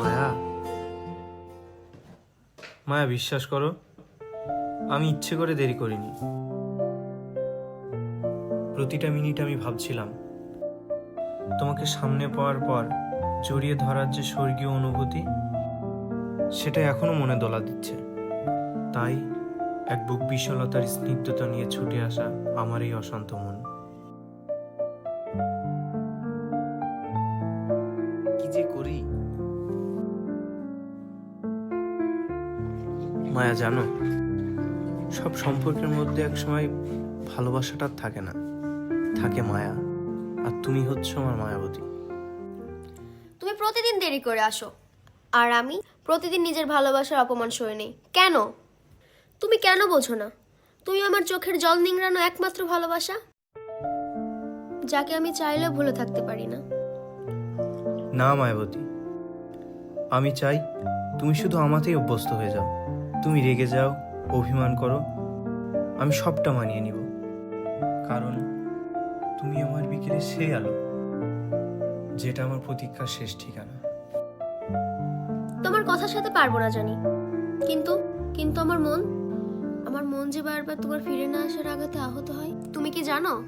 মায়া। মায়া, বিশ্বাস করো, আমি ইচ্ছে করে দেরি করিনি। প্রতিটা মিনিট আমি ভাবছিলাম, তোমাকে সামনে পাওয়ার পর জড়িয়ে ধরার যে স্বর্গীয় অনুভূতি, সেটা এখনও মনে দোলা দিচ্ছে। তাই এক বুক বিশলতার স্নিগ্ধতা নিয়ে ছুটে আসা আমার এই অশান্ত মন। কি যে করি? মায়া জানো? সব সম্পর্কের মধ্যে এক সময় ভালোবাসাটা থাকে না। থাকে মায়া। আর তুমি হচ্ছে আমার মায়াবতী। তুমি প্রতিদিন দেরি করে আসো। আর আমি প্রতিদিন নিজের ভালোবাসার অপমান সয়ে নেই। কেন? তুমি কেন বোঝো না? তুমি আমার চোখের জল নিংড়ানো একমাত্র ভালোবাসা? যাকে আমি চাইলেও ভুলে থাকতে পারি না। না মায়াবতী। আমি চাই তুমি শুধু আমাতেই অভ্যস্ত হয়ে যাও। তুমি রেগে যাও, অভিমান করো, আমি সবটা মানিয়ে নিব। কারণ তুমি আমার বিকেলে সেই আলো, যেটা আমার প্রতীক্ষার শেষ ঠিকানা। তোমার কথার সাথে পারব না, জানি। কিন্তু কিন্তু আমার মন আমার মন যে বারবার তোমার ফিরে না আসার আঘাতে আহত হয়, তুমি কি জানো?